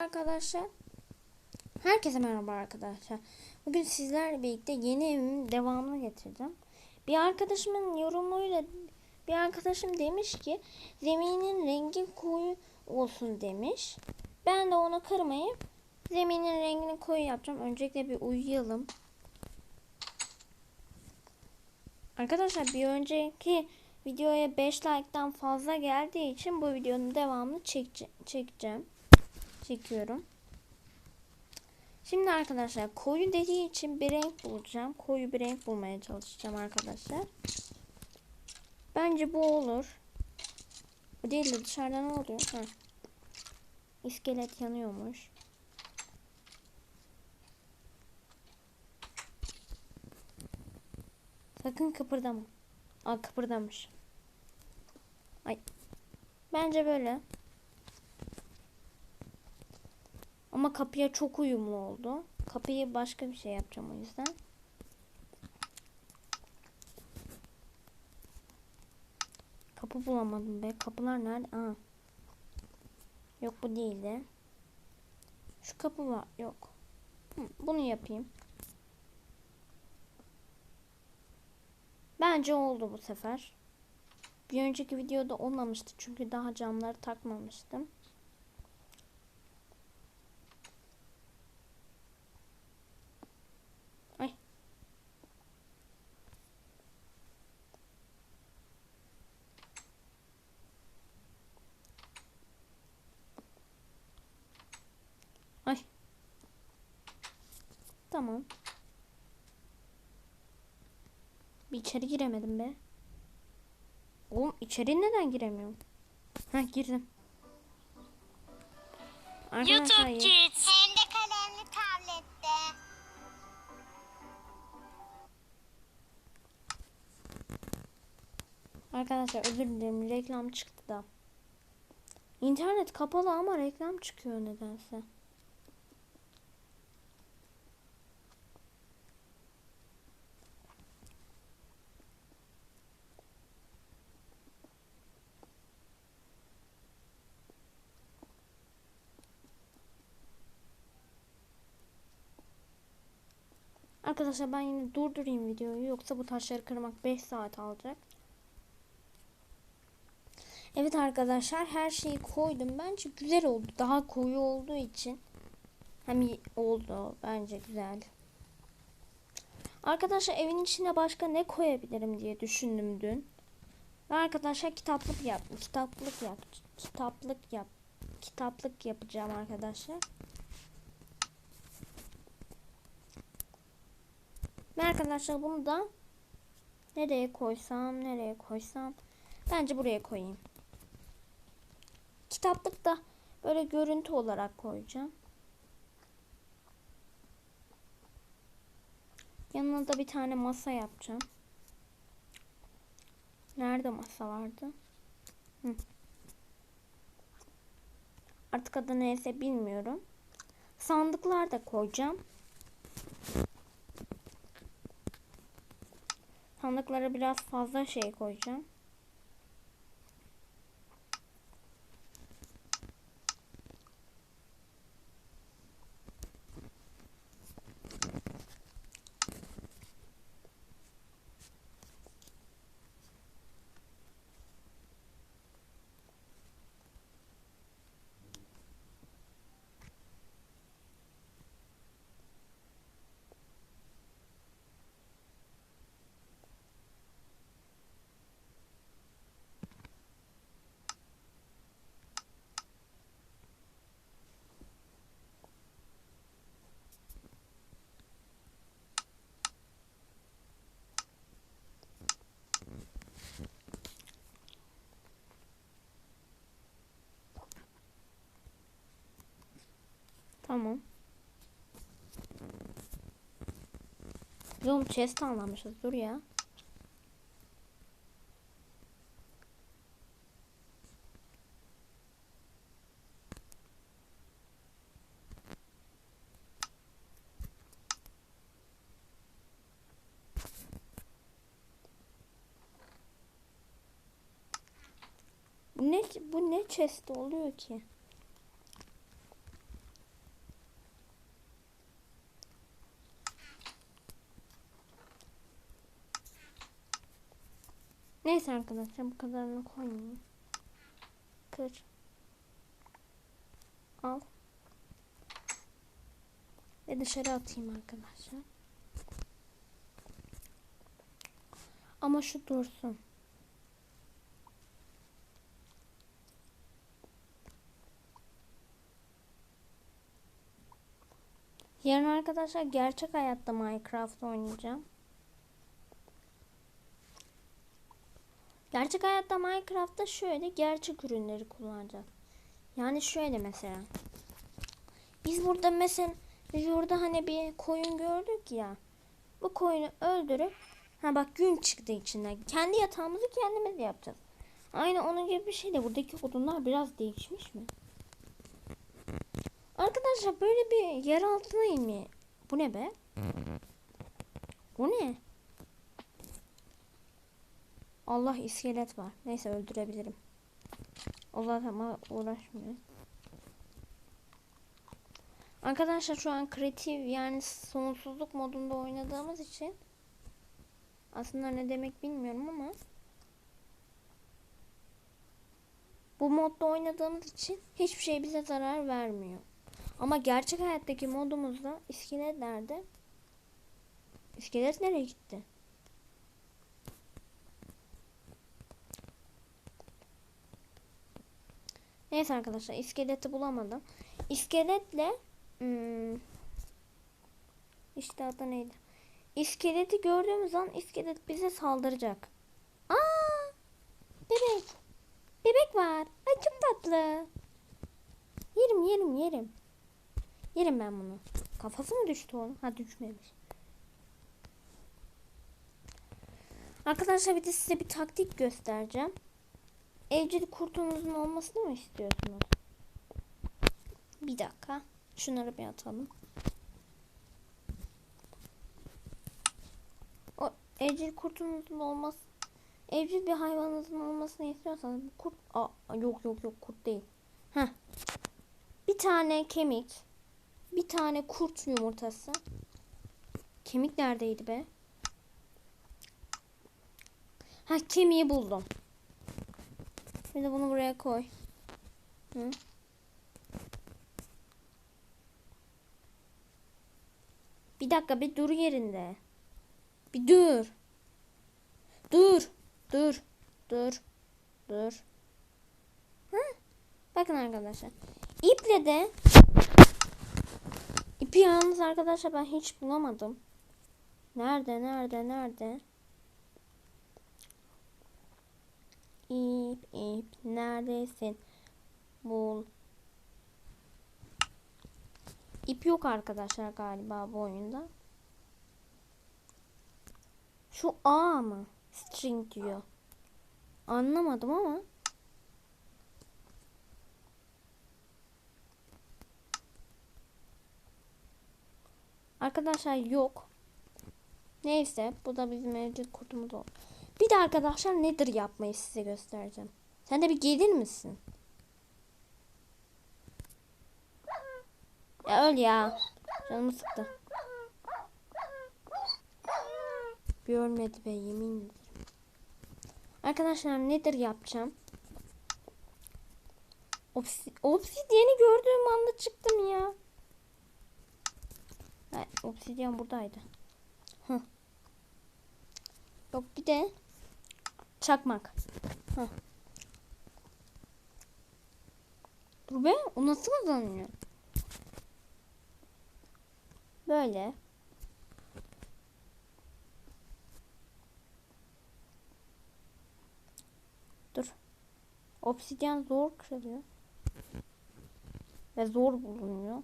Arkadaşlar Herkese merhaba arkadaşlar. Bugün sizlerle birlikte yeni evimin devamını getirdim. Bir arkadaşımın yorumuyla bir arkadaşım demiş ki zeminin rengi koyu olsun demiş. Ben de ona kırmayıp zeminin rengini koyu yapacağım. Öncelikle bir uyuyalım. Arkadaşlar bir önceki videoya 5 like'tan fazla geldiği için bu videonun devamını çekece çekeceğim. Çekiyorum. Şimdi arkadaşlar koyu dediği için bir renk bulacağım. Koyu bir renk bulmaya çalışacağım arkadaşlar. Bence bu olur. Bu değil de dışarıda ne oluyor? Ha. İskelet yanıyormuş. Sakın kıpırdama. Aa kıpırdamış. Ay. Bence böyle. Ama kapıya çok uyumlu oldu. Kapıyı başka bir şey yapacağım o yüzden. Kapı bulamadım be. Kapılar nerede? Aa. Yok bu değildi. Şu kapı var. Yok. Hı, bunu yapayım. Bence oldu bu sefer. Bir önceki videoda olmamıştı çünkü daha camları takmamıştım. Ay. Ay. Tamam. Bir içeri giremedim be. Oğlum içeri neden giremiyorum? Heh girdim. Arkadaşlar YouTube ya- Kids. Hem de kalemli tablette. Arkadaşlar özür dilerim reklam çıktı da. İnternet kapalı ama reklam çıkıyor nedense. Arkadaşlar ben yine durdurayım videoyu yoksa bu taşları kırmak 5 saat alacak. Evet arkadaşlar her şeyi koydum. Bence güzel oldu. Daha koyu olduğu için. Hem oldu. Bence güzel. Arkadaşlar evin içine başka ne koyabilirim diye düşündüm dün. Ve arkadaşlar kitaplık yap. Kitaplık yap. Kitaplık yap. Kitaplık yapacağım arkadaşlar. Ve arkadaşlar bunu da nereye koysam, nereye koysam bence buraya koyayım. Kitaplık da böyle görüntü olarak koyacağım. Yanına da bir tane masa yapacağım. Nerede masa vardı? Hı. Artık adı neyse bilmiyorum. Sandıklar da koyacağım. Sandıklara biraz fazla şey koyacağım. Tamam. Biz oğlum chest anlamışız. Dur ya. Bu ne bu ne chest oluyor ki? Neyse arkadaşlar bu kadarını koymayayım. Kır. Al. Ve dışarı atayım arkadaşlar. Ama şu dursun. Yarın arkadaşlar gerçek hayatta Minecraft oynayacağım. Gerçek hayatta Minecraft'ta şöyle gerçek ürünleri kullanacağız. Yani şöyle mesela. Biz burada mesela biz burada hani bir koyun gördük ya. Bu koyunu öldürüp ha bak gün çıktı içinden. Kendi yatağımızı kendimiz yapacağız. Aynı onun gibi bir şey de buradaki odunlar biraz değişmiş mi? Arkadaşlar böyle bir yer altına inme. Bu ne be? Bu ne? Allah iskelet var. Neyse öldürebilirim. O zaten bana uğraşmıyor. Arkadaşlar şu an kreatif yani sonsuzluk modunda oynadığımız için aslında ne demek bilmiyorum ama bu modda oynadığımız için hiçbir şey bize zarar vermiyor. Ama gerçek hayattaki modumuzda iskelet nerede? İskelet nereye gitti? Neyse arkadaşlar iskeleti bulamadım. İskeletle hmm, işte adı neydi? İskeleti gördüğümüz an iskelet bize saldıracak. Aa! Bebek. Bebek var. Ay çok tatlı. Yerim yerim yerim. Yerim ben bunu. Kafası mı düştü onun? Ha düşmemiş. Arkadaşlar bir de size bir taktik göstereceğim. Evcil kurtunuzun olmasını mı istiyorsunuz? Bir dakika. Şunları bir atalım. O evcil kurtunuzun olması evcil bir hayvanınızın olmasını istiyorsanız bu kurt Aa, yok yok yok kurt değil. Heh. Bir tane kemik, bir tane kurt yumurtası. Kemik neredeydi be? Ha kemiği buldum. De bunu buraya koy. Hı? Bir dakika bir dur yerinde. Bir dur. Dur. Dur. Dur. Dur. Hı? Bakın arkadaşlar. İple de ipi yalnız arkadaşlar ben hiç bulamadım. Nerede? Nerede? Nerede? İp ip neredesin? Bul. İp yok arkadaşlar galiba bu oyunda. Şu A mı? String diyor. Anlamadım ama. Arkadaşlar yok. Neyse bu da bizim mevcut kurtumuz oldu. Bir de arkadaşlar nedir yapmayı size göstereceğim. Sen de bir gelir misin? Ya öl ya. Canımı sıktı. Bir ölmedi be yemin ederim. Arkadaşlar nedir yapacağım? Obsi obsidiyeni gördüğüm anda çıktım ya. Ha, buradaydı. Hı. Yok bir de çakmak. Heh. Dur be o nasıl kazanıyor? Böyle. Dur. Obsidyen zor kırılıyor. Ve zor bulunuyor.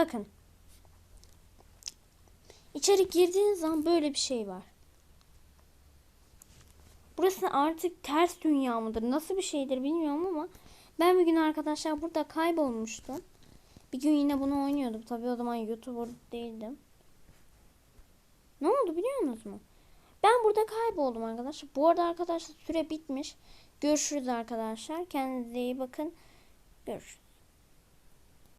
Bakın. İçeri girdiğiniz zaman böyle bir şey var. Burası artık ters dünya mıdır? Nasıl bir şeydir bilmiyorum ama ben bir gün arkadaşlar burada kaybolmuştum. Bir gün yine bunu oynuyordum. Tabii o zaman YouTuber değildim. Ne oldu biliyor musunuz mu? Ben burada kayboldum arkadaşlar. Bu arada arkadaşlar süre bitmiş. Görüşürüz arkadaşlar. Kendinize iyi bakın. Görüşürüz.